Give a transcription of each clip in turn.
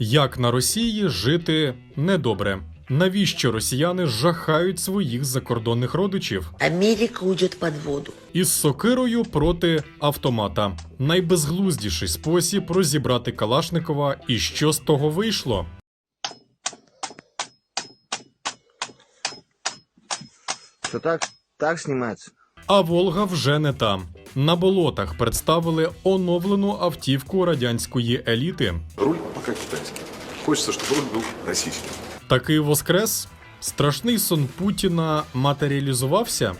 Як на Росії жити недобре? Навіщо росіяни жахають своїх закордонних родичів? Америка уйдет под воду. Із сокирою проти автомата. Найбезглуздіший спосіб розібрати Калашникова і що з того вийшло. Что так? Так снимается? А Волга вже не там. На болотах представили оновлену автівку радянської еліти. Руль пока китайский. Хочется, чтобы руль был российский. Такий воскрес. Страшний сон Путіна матеріалізувався.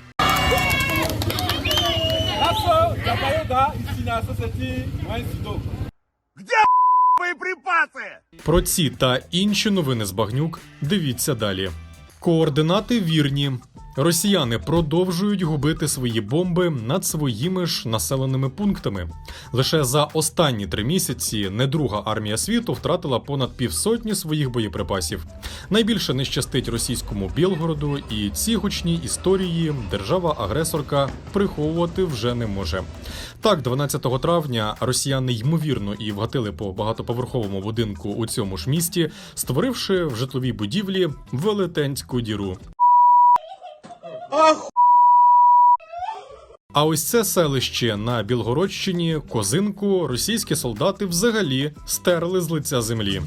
Про ці та інші новини з багнюк дивіться далі. Координати вірні. Росіяни продовжують губити свої бомби над своїми ж населеними пунктами. Лише за останні три місяці не друга армія світу втратила понад півсотні своїх боєприпасів. Найбільше не щастить російському Білгороду, і ці гучні історії держава-агресорка приховувати вже не може. Так, 12 травня росіяни ймовірно і вгатили по багатоповерховому будинку у цьому ж місті, створивши в житловій будівлі велетенську діру. А ось це селище на Білгородщині, Козинку, російські солдати взагалі стерли з лиця землі.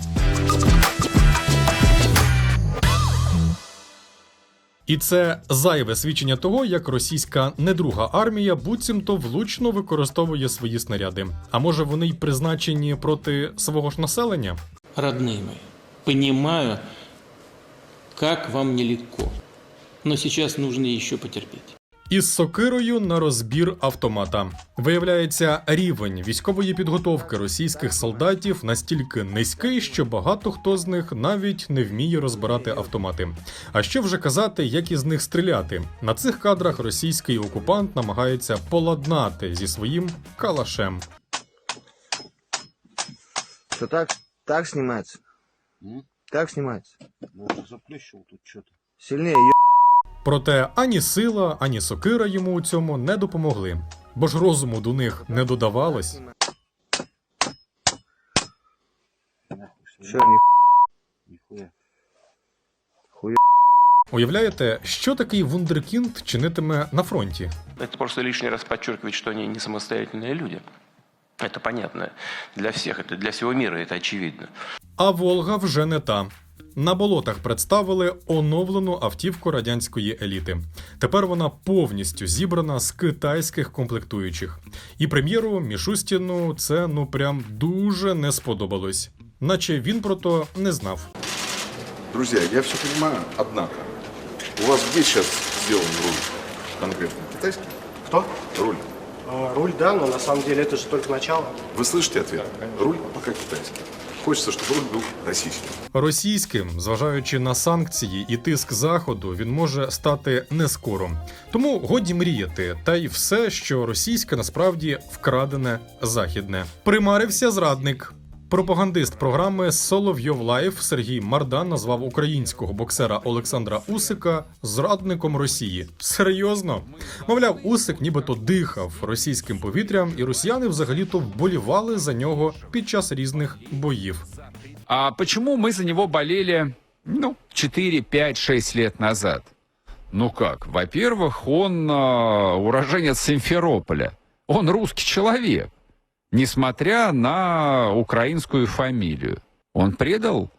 І це зайве свідчення того, як російська недруга армія буцімто влучно використовує свої снаряди. А може вони й призначені проти свого ж населення? Родные мои, понимаю, как вам нелегко. Но сейчас нужно еще потерпеть. Із сокирою на розбір автомата. Виявляється, рівень військової підготовки російських солдатів настільки низький, що багато хто з них навіть не вміє розбирати автомати. А що вже казати, як із них стріляти? На цих кадрах російський окупант намагається поладнати зі своїм калашем. Что так? Так снимается? Так снимается? Заплющил тут. Сильнее, ё... Проте ані сила, ані сокира йому у цьому не допомогли, бо ж розуму до них не додавалось. Чё, ни Нихуя. хуя. Уявляєте, що такий вундеркінд чинитиме на фронті? Это просто лишний раз подчеркивает, что они не самостоятельные люди. Это понятно для всех, это для всего мира, это очевидно. А Волга вже не та. На болотах представили оновлену автівку радянської еліти. Тепер вона повністю зібрана з китайських комплектуючих. І прем'єру Мішустіну це ну прям дуже не сподобалось, наче він про то не знав. Друзья, я все понимаю, однако. У вас где сейчас сделан руль? Конкретно китайский? Кто? Руль. А, руль, да, но на самом деле это же только начало. Вы слышите ответ? Руль пока китайский. Хочется, щоб руль був російським. Російським, зважаючи на санкції і тиск заходу, він може стати не скоро. Тому годі мріяти, та й все, що російське насправді вкрадене західне. Примарився зрадник. Пропагандист програми Соловйов Лайф Сергій Мардан назвав українського боксера Олександра Усика зрадником Росії. Серйозно? Мовляв, Усик нібито дихав російським повітрям, і росіяни взагалі-то вболівали за нього під час різних боїв. А почему мы за него болели, ну, 4, 5, 6 лет назад? Ну как? Во-первых, он э, уроженец Симферополя. Он русский человек, несмотря на украинскую фамилию. Он предал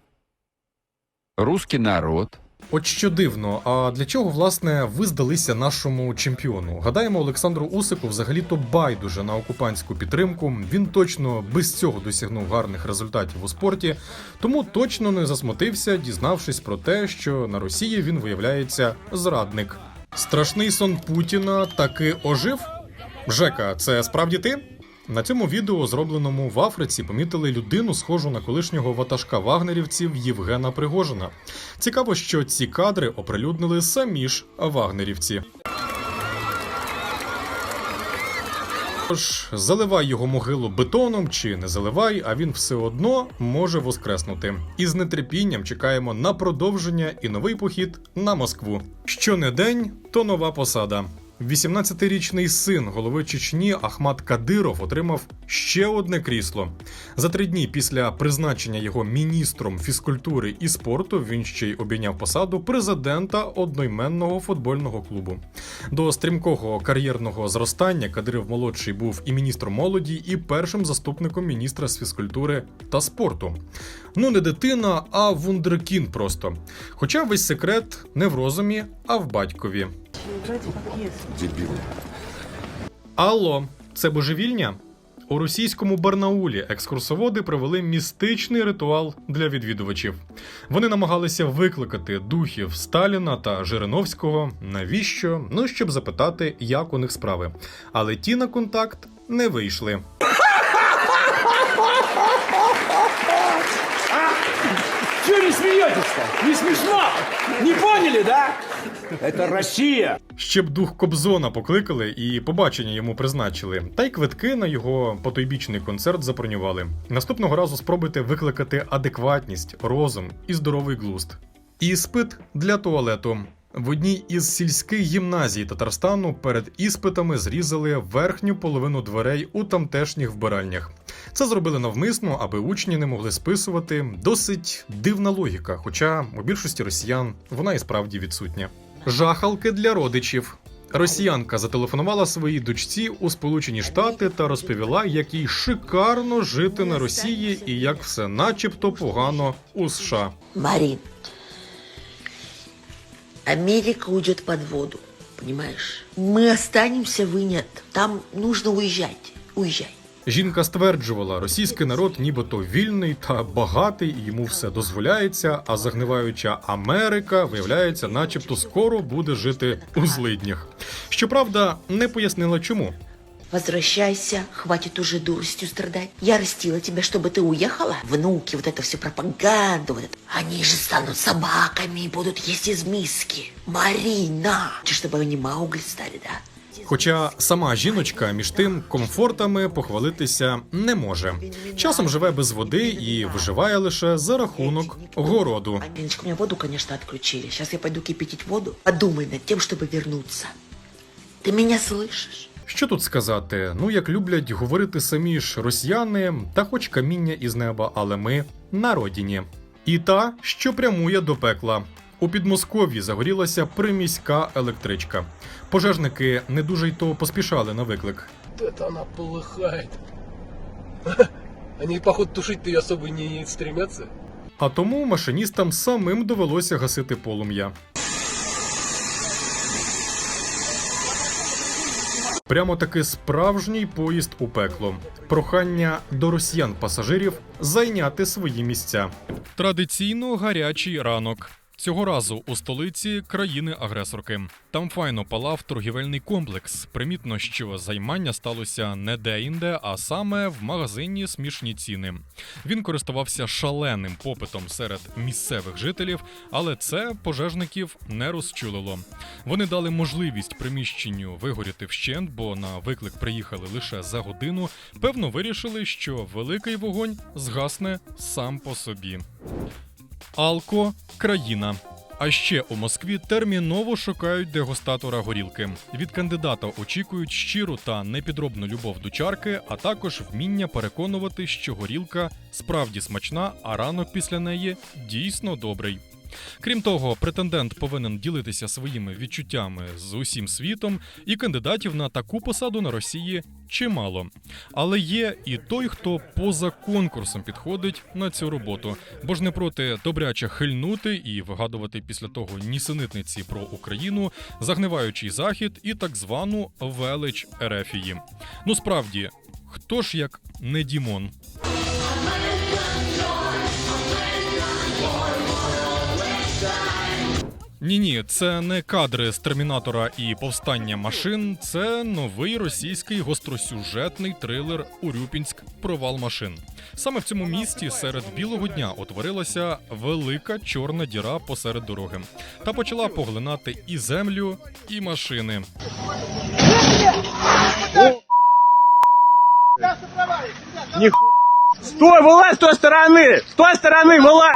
русский народ. От що дивно, а для чого власне ви здалися нашому чемпіону? Гадаємо, Олександру Усику взагалі-то байдуже на окупантську підтримку. Він точно без цього досягнув гарних результатів у спорті, тому точно не засмутився, дізнавшись про те, що на Росії він виявляється зрадник. Страшний сон Путіна таки ожив. Жека, це справді ти? На цьому відео, зробленому в Африці, помітили людину, схожу на колишнього ватажка вагнерівців Євгена Пригожина. Цікаво, що ці кадри оприлюднили самі ж вагнерівці. Тож, заливай його могилу бетоном чи не заливай, а він все одно може воскреснути. І з нетерпінням чекаємо на продовження і новий похід на Москву. Що не день, то нова посада. 18-річний син голови Чечні Ахмат Кадиров отримав ще одне крісло. За три дні після призначення його міністром фізкультури і спорту він ще й обійняв посаду президента одноіменного футбольного клубу. До стрімкого кар'єрного зростання Кадиров молодший був і міністром молоді, і першим заступником міністра з фізкультури та спорту. Ну, не дитина, а вундеркін просто. Хоча весь секрет не в розумі, а в батькові. Алло, це божевільня? У російському Барнаулі екскурсоводи провели містичний ритуал для відвідувачів. Вони намагалися викликати духів Сталіна та Жириновського. Навіщо? Ну, щоб запитати, як у них справи. Але ті на контакт не вийшли. Не смішно! Не поняли, да? Це Росія! Ще б дух Кобзона покликали і побачення йому призначили, та й квитки на його потойбічний концерт забронювали. Наступного разу спробуйте викликати адекватність, розум і здоровий глузд. Іспит для туалету. В одній із сільських гімназій Татарстану перед іспитами зрізали верхню половину дверей у тамтешніх вбиральнях. Це зробили навмисно, аби учні не могли списувати. Досить дивна логіка, хоча у більшості росіян вона і справді відсутня. Жахалки для родичів. Росіянка зателефонувала своїй дочці у Сполучені Штати та розповіла, як їй шикарно жити на Росії і як все начебто погано у США. Марин, Америка уйдет под воду, понимаешь? Мы останемся, вы нет. Там нужно уезжать. Уезжай. Жінка стверджувала, російський народ нібито вільний та багатий, і йому все дозволяється, а загниваюча Америка, виявляється, начебто скоро буде жити у злиднях. Щоправда, не пояснила чому. Возвращайся, хватит уже дуростью страдать. Я растила тебя, чтобы ты уехала. Внуки, вот это все пропаганду, вот это. Они же станут собаками и будут есть из миски. Марина! Хочешь, чтобы они Маугли стали, да? Хоча сама жіночка між тим комфортами похвалитися не може. Часом живе без води і виживає лише за рахунок городу. Леночка, у меня воду, конечно, отключили. Сейчас я пойду кипятить воду. Подумай над тем, чтобы вернуться. Ты меня слышишь? Що тут сказати? Ну як люблять говорити самі ж росіяни, та хоч каміння із неба, але ми на родині. І та, що прямує до пекла. У Підмосков'ї загорілася приміська електричка. Пожежники не дуже й то поспішали на виклик. Это она полыхает. Они, походу, тушить-то и особо не стремятся. А тому машиністам самим довелося гасити полум'я. Прямо таки справжній поїзд у пекло. Прохання до росіян пасажирів зайняти свої місця. Традиційно гарячий ранок. Цього разу у столиці країни-агресорки. Там файно палав торгівельний комплекс. Примітно, що займання сталося не де-інде, а саме в магазині смішні ціни. Він користувався шаленим попитом серед місцевих жителів, але це пожежників не розчулило. Вони дали можливість приміщенню вигоріти вщент, бо на виклик приїхали лише за годину. Певно, вирішили, що великий вогонь згасне сам по собі. Алко країна. А ще у Москві терміново шукають дегустатора горілки. Від кандидата очікують щиру та непідробну любов до чарки, а також вміння переконувати, що горілка справді смачна, а ранок після неї дійсно добрий. Крім того, претендент повинен ділитися своїми відчуттями з усім світом, і кандидатів на таку посаду на Росії чимало. Але є і той, хто поза конкурсом підходить на цю роботу, бо ж не проти добряче хильнути і вигадувати після того нісенитниці про Україну, загниваючий захід і так звану велич Ерефії. Ну справді, хто ж як не Дімон? Ні, ні, це не кадри з термінатора і повстання машин. Це новий російський гостросюжетний трилер Урюпінськ Провал машин. Саме в цьому місті серед білого дня утворилася велика чорна діра посеред дороги та почала поглинати і землю, і машини. Стой, вылазь с той стороны! С той стороны вылазь!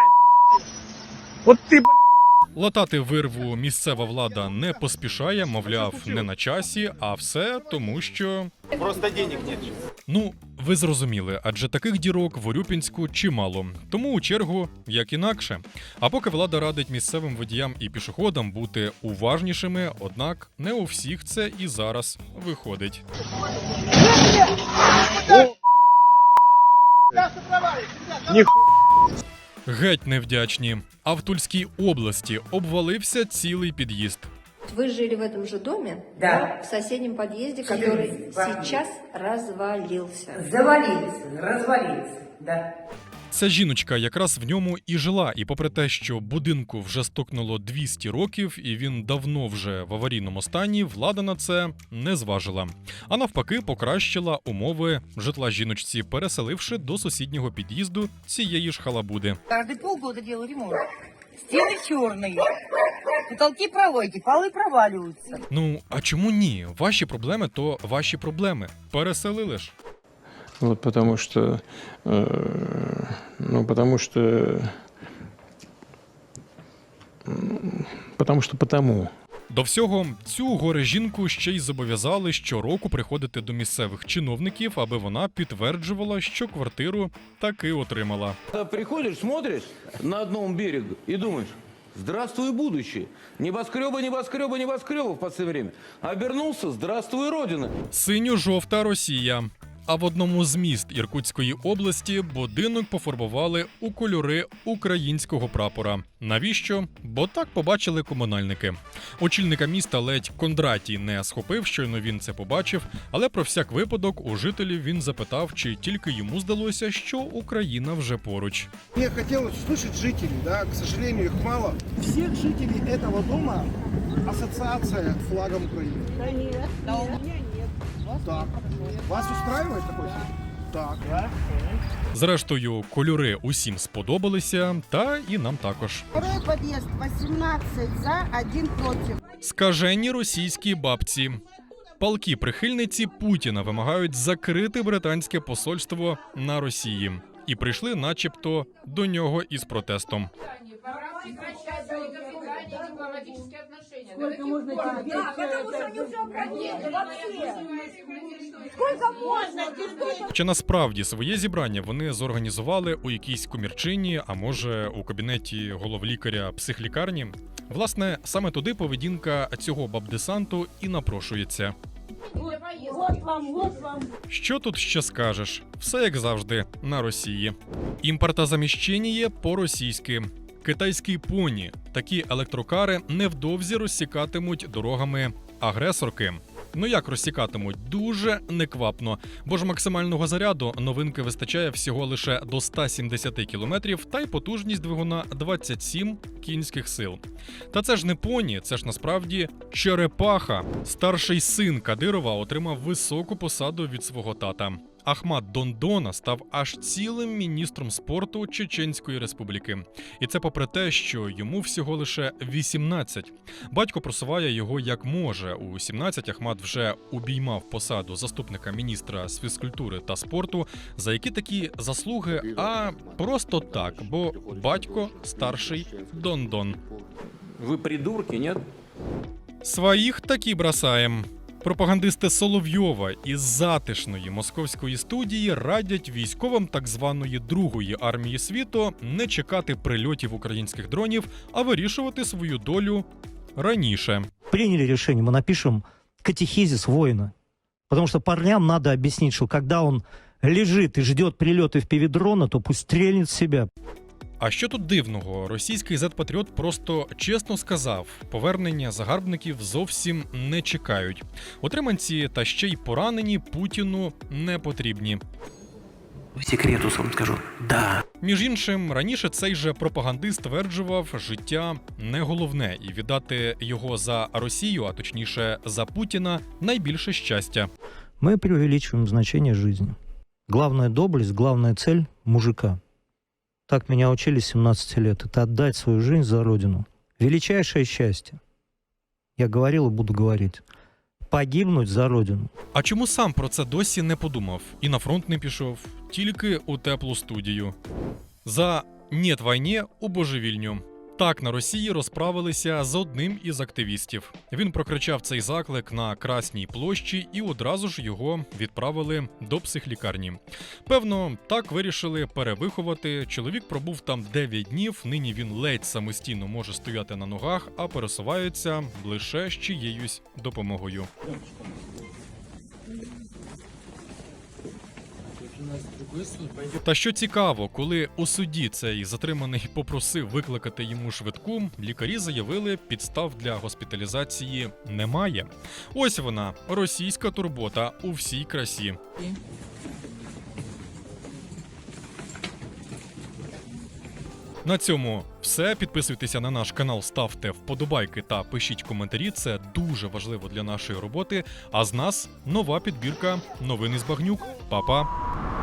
Вот ты, блядь! Латати вирву місцева влада не поспішає, мовляв, не на часі, а все тому, що Просто денег нет. Ну, ви зрозуміли, адже таких дірок в Урюпінську чимало. Тому у чергу як інакше. А поки влада радить місцевим водіям і пішоходам бути уважнішими, однак не у всіх це і зараз виходить. Геть невдячні. А в Тульській області обвалився цілий під'їзд. Вы жили в этом же доме? Да. В соседнем подъезде, который сейчас развалился. Завалился, развалился, да. Ця жіночка якраз в ньому і жила, і попри те, що будинку вже стукнуло 200 років, і він давно вже в аварійному стані, влада на це не зважила. А навпаки, покращила умови житла жіночці, переселивши до сусіднього під'їзду цієї ж халабуди. Каждые полгода делаю ремонт. Стены черные, потолки проводите, полы проваливаются. Ну а чому ні? Ваші проблеми то ваші проблеми. Переселили ж. Вот потому что, э, ну потому что, м, потому что потому. До всього цю горе жінку ще й зобов'язали щороку приходити до місцевих чиновників, аби вона підтверджувала, що квартиру таки отримала. Приходишь, смотришь на одном берегу и думаешь, здравствуй, будущее. Небоскребы, небоскребы, небоскребы в последнее время. Обернулся, здравствуй, Родина. Синьо-жовта Росія. А в одному з міст Іркутської області будинок пофарбували у кольори українського прапора. Навіщо? Бо так побачили комунальники. Очільника міста ледь Кондратій не схопив, щойно він це побачив, але про всяк випадок у жителів він запитав, чи тільки йому здалося, що Україна вже поруч. Мне хотелось услышать жителей, да, к сожалению, их мало. Всех жителей этого дома ассоциация к флагам Так. Вас устраивает такой? Так. Зрештою, кольори усім сподобалися, та і нам також. Второй подъезд, 18 за, один против. Скажені російські бабці. Палки прихильниці Путіна вимагають закрити британське посольство на Росії і прийшли, начебто, до нього із протестом. Сколько можно терпеть? Да, потому что они уже обратили вообще. Сколько можно терпеть? Чи насправді своє зібрання вони зорганізували у якійсь комірчині, а може у кабінеті головлікаря психлікарні? Власне, саме туди поведінка цього бабдесанту і напрошується. Вот вам, вот вам. Що тут ще скажеш? Все як завжди на Росії. Імпортозаміщення по-російськи. Китайські поні. Такі електрокари невдовзі розсікатимуть дорогами агресорки. Ну як розсікатимуть? Дуже неквапно, бо ж максимального заряду новинки вистачає всього лише до 170 км, та й потужність двигуна 27 кінських сил. Та це ж не поні, це ж насправді черепаха. Старший син Кадирова отримав високу посаду від свого тата. Ахмад Дондона став аж цілим міністром спорту Чеченської республіки. І це попри те, що йому всього лише 18. Батько просуває його як може. У 17 Ахмад вже обіймав посаду заступника міністра з фізкультури та спорту. За які такі заслуги? А просто так, бо батько старший Дондон. Вы придурки, нет? Своїх таки бросаєм. Пропагандисти Соловйова із затишної московської студії радять військовим так званої другої армії світу не чекати прильотів українських дронів, а вирішувати свою долю раніше. приняли решение, мы напишем катехизис воина. Потому что парням надо объяснить, что когда он лежит и ждет прилеты в пивидрона, то пусть стрельнет в себя. А що тут дивного? Російський зет-патріот просто чесно сказав: повернення загарбників зовсім не чекають. Отриманці та ще й поранені Путіну не потрібні. По секрету вам скажу, да. Між іншим, раніше цей же пропагандист стверджував, життя не головне, і віддати його за Росію, а точніше за Путіна, найбільше щастя. Мы преувеличиваем значение жизни. Главная доблесть, главная цель мужика. Так меня учили 17 лет. Это отдать свою жизнь за родину. Величайшее счастье. Я говорил и буду говорить. Погибнуть за родину. А чому сам про це досі не подумав і на фронт не пішов, тільки у теплу студію. За «Нет войне» у божевільню. Так на Росії розправилися з одним із активістів. Він прокричав цей заклик на Красній площі і одразу ж його відправили до психлікарні. Певно, так вирішили перевиховати. Чоловік пробув там 9 днів. Нині він ледь самостійно може стояти на ногах, а пересувається лише з чиєюсь допомогою. Та що цікаво, коли у суді цей затриманий попросив викликати йому швидку, лікарі заявили, підстав для госпіталізації немає. Ось вона, російська турбота у всій красі. На цьому все. Підписуйтеся на наш канал, ставте вподобайки та пишіть коментарі. Це дуже важливо для нашої роботи. А з нас нова підбірка новини з багнюк. Па-па!